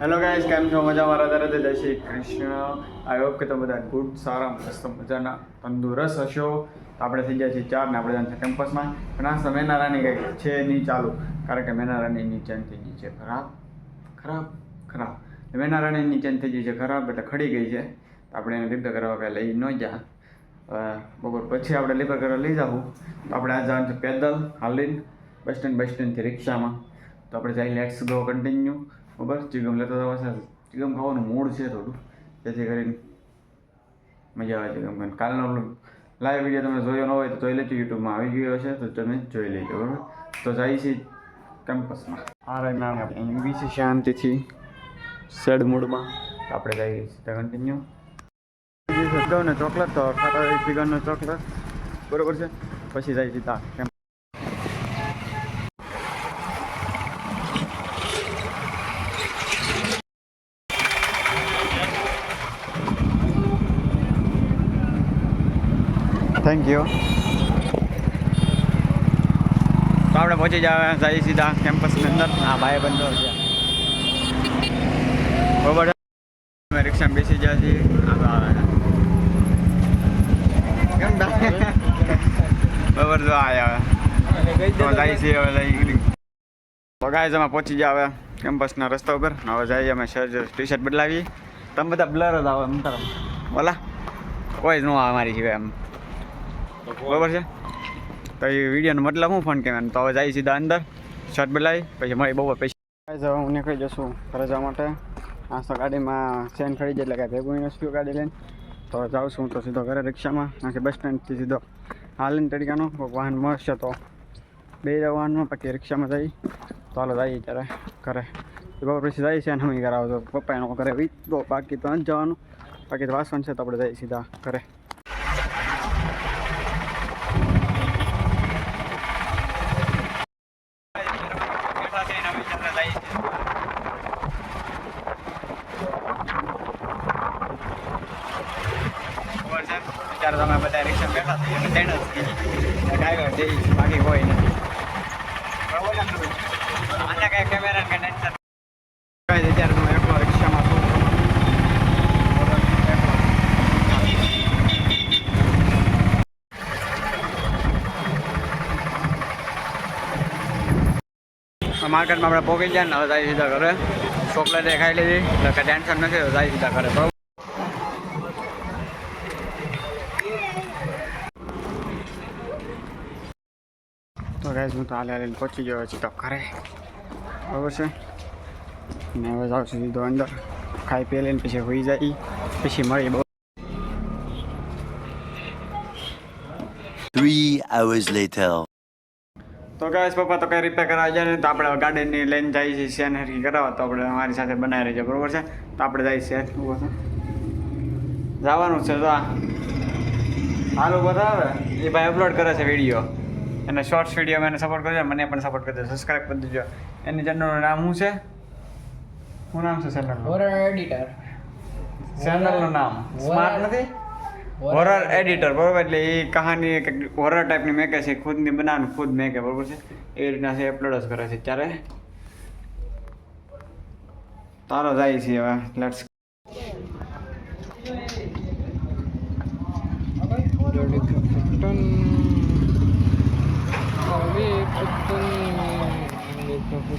Hello guys કેમ છો? મજા મારા તરત જય શ્રી કૃષ્ણ. આઈ હોપ કે તમે બધા ગુડ સારા, મસ્ત, મજાના, તંદુરસ્ત હશો. તો આપણે થઈ ગયા છીએ ચાર ને આપણે જાણ છે કેમ્પસમાં પણ આ સમય નારાની કંઈક છે નહીં ચાલુ. કારણ કે મેનારાની ચેન થઈ ગઈ છે ખરાબ. ખરાબ? ખરાબ. મેનારાની ચેન થઈ ગઈ છે ખરાબ, એટલે ખડી ગઈ છે. તો આપણે એને રિપેર કરવા પહેલાં લઈ ન જા બપોર પછી આપણે રિપેર કરવા લઈ જાવું તો આપણે આ જવાનું છે પેદલ હાલીને, બસ સ્ટેન્ડ, બસ સ્ટેન્ડથી રિક્ષામાં. તો આપણે જઈ લેટ્સ ગો કન્ટિન્યુ બરાબર ચિકમ લેતા હતા પાછા ચિકમ ખાવાનું મૂડ છે થોડું. જેથી કરીને મજા આવે ચિકમ ખાઈને. કાલનો લાઈવ વીડિયો તમે જોયો ન હોય તો જોઈ લેજો, યુટ્યુબમાં આવી ગયો છે તો તમે જોઈ લેજો, બરાબર? તો જાય છે કેમ્પસમાં આ રહી મેમ અહીં બી છે શાંતિથી સેડ મૂડમાં આપણે જઈએ છીએ કન્ટિન્યુ ચોકલેટ તો, ખાતા ચિકનનો ચોકલેટ. બરોબર છે? પછી જાય સીધા કેમ્પ થેન્ક યુ તો આપણે પહોંચી જાય જઈએ સીધા કેમ્પસની અંદર. આ ભાઈ બંધો છે. બરોબર. અમે રિક્ષામાં બેસી ગયા છીએ. આ તો આવે. કેમ બરોબર જો આ જાય છે હવે તો ગાય અમે પહોંચી ગયા હવે કેમ્પસના રસ્તા ઉપર. હવે જઈએ અમે શર્ટ ટી શર્ટ બદલાવી. તમે બધા બ્લર જ આવે એમ તારા બોલા કોઈ જ ન આવે અમારી સિવાય એમ. બરોબર છે? તો એ વિડીયોનો મતલબ હું ફોન કહેવાનું તો હવે જાય સીધા અંદર શર્ટ બદલાવી પછી મળી બહુ પૈસા જવા હું નીકળી જશું ઘરે જવા માટે. આ તો ગાડીમાં ચેન ખડી જાય એટલે કાંઈ ભેગું નથી ગાડી લઈને. તો જાઉં છું તો સીધો ઘરે રિક્ષામાં નાખી બસ સ્ટેન્ડથી સીધો હાલીન તરીકાનો વાહન મળશે તો બે વાહનમાં બાકી રિક્ષામાં જઈ. તો હાલો જઈએ ત્યારે ઘરે. બપોર પછી જાય છે અને અમે ઘરે આવજો પપ્પા એનો ઘરે વી તો બાકી તો નથી જવાનું. બાકી તો વાસણ છે તો આપણે જઈએ સીધા ઘરે અત્યારે તમે બધા રિક્ષા બેઠા થઈ અને તેણ જ બાકી કોઈ નથી આને કાંઈ કેમેરા કે ટેન્શન કાંઈ અત્યારે તમે એકલો રિક્ષામાં છો માર્કેટમાં આપણે પહોંચી ગયા ને હવે જાય સીધા ઘરે. ચોકલેટ ખાઈ લીધી. એટલે ટેન્શન નથી જાય સીધા ઘરે. બરાબર? તો ગાઈઝ હું તો હાલે હાલીને પહોંચી ગયો છું તો ઘરે. બરાબર છે? ને હવે જાઉં છું સીધો અંદર. ખાઈ પી લઈને પછી હોઈ જાય. પછી મળી બહુ. Three hours later. તો ગાઈસ પપ્પા તો કઈ રિપેર કરાવવા જાય ને તો આપણે ગાર્ડનની લઈને જઈએ છીએ સેનરી કરાવવા. તો આપણે અમારી સાથે બનાવી રહીએ બરોબર છે? તો આપણે જઈએ છીએ જવાનું છે તો હાલ ઊભો થાવ એ ભાઈ અપલોડ કરે છે વીડિયો એને શોર્ટ્સ વીડિયો મને સપોર્ટ કરજો મને પણ સપોર્ટ કરજો સબસ્ક્રાઇબ કરી દેજો. એની ચેનલનું નામ શું છે? શું નામ છે ચેનલનું હોરર એડિટર ચેનલનું નામ. સ્માર્ટ નથી? હોરર એડિટર બરોબર? એટલે એ કહાની હોરર ટાઈપની મેકે છે ખુદની બનાવવાનું ખુદ મેકે બરોબર છે? એ રીતના છે અપલોડ જ કરે છે ત્યારે તારો જાય છે હવે લેટ્સ આપણે કરવા ગાડી રિપેર કરે બોલ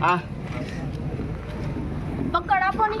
હા પકડ આપો ની.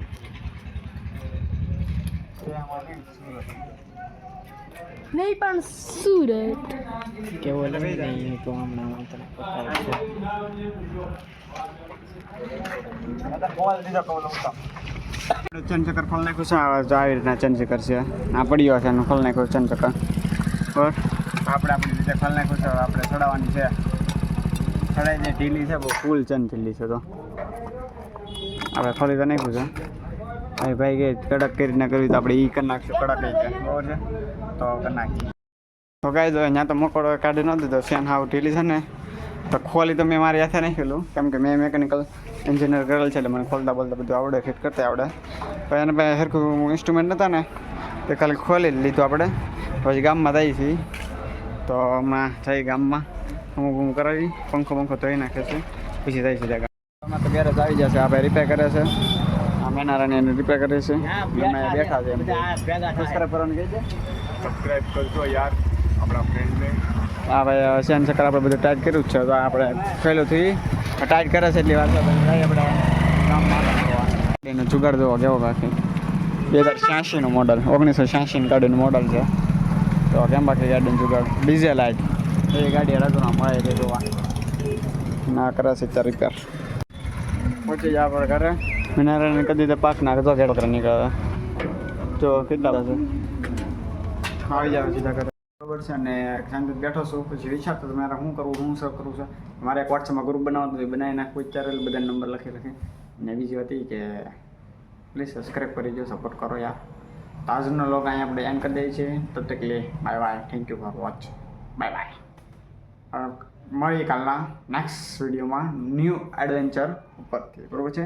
નહીં પણ સુરત. કેવો લઈ નહીં તો હમણાં તને બતાવું ચંચકર ખોલ નાખ્યું છે. આવી રીતના ચંચકર છે. આ પડ્યો છે એનું ખોલ નાખ્યું ચંચકર બરાબર આપણે આપણી રીતે ખોલ નાખ્યું છે આપણે ચડાવવાની છે. ચડાઈ જે ઢીલી છે. બહુ ફૂલ ચંદ ઢીલી છે તો. આપણે ખોલી તો નાખ્યું છે. ભાઈ ભાઈ, કે કડક કરી રીતના કરવી તો આપણે એ કરી નાખશું, કડક રીતે. બરાબર છે? તો કરી નાખીએ. તો કાંઈ જો અહીંયા તો મકોડો કાઢી ન દીધો ફેન હાવ ઢીલી છે ને. તો ખોલી તો મેં મારી હાથે નહીં ખેલું કેમ કે મેં મેકેનિકલ એન્જિનિયર કરેલ છે એટલે મને ખોલતા બોલતા બધું આવડે ફિટ કરતા આવડે. પણ એને પાસે સરખું ઇન્સ્ટ્રુમેન્ટ નહોતા ને, તે ખાલી ખોલી લીધું આપણે. પછી ગામમાં જઈએ છીએ તો હમણાં જઈ ગામમાં, અમુક અમુક કરાવી, પંખો પંખો ધોઈ નાખે છે, પછી જાય છે ગામમાં તો ગેરેજ આવી જશે આપણે રિપેર કરે છે. મેનારાને એને રિપેર કરે છે. અમે બેઠા છે સબસ્ક્રાઇબ કરવાનું કહે. છે? સબસ્ક્રાઇબ કરજો યાર આપણા ફ્રેન્ડને હા ભાઈ સેન ચક્કર આપણે બધું ટાઈટ કર્યું જ છે. તો આપણે પહેલુંથી ટાઈટ કરે છે એટલી વાત આપણે ગામમાં એનો જુગાડ જોવો કેવો બાકી? બે હજાર છ્યાસીનું મોડલ ઓગણીસો છ્યાસીનું ગાડીનું મોડલ છે. તો કેમ બાકી ગાડીનું જુગાડ ડીઝે લાઇટ એ ગાડી રાજુના મળે તે જોવા. ના કરે છે ત્યાં રિપેર પહોંચી જાય આપણે ઘરે. મિનારાને કદી તો પાક નાખે તો કેટલો નીકળે. તો કેટલા છે આવી જાવ સીધા કરે બરોબર છે, અને શાંતિ બેઠો છું, પછી વિચારતો તો મારે શું કરવું, શું સર કરવું છે. મારે એક વોટ્સઅપમાં ગ્રુપ બનાવવાનું હતું, એ બનાવી નાખવું વિચારેલ બધા નંબર લખી લખી. અને બીજી વાત કે પ્લીઝ સબસ્ક્રાઈબ કરી દો સપોર્ટ કરો યાર. તો આજનો લોગ અહીંયા આપણે એન્ડ કરી દઈએ છીએ. તબ તક લે bye bye thank you for watch bye bye મળીએ કાલના નેક્સ્ટ વિડીયોમાં ન્યૂ એડવેન્ચર ઉપરથી. બરાબર છે?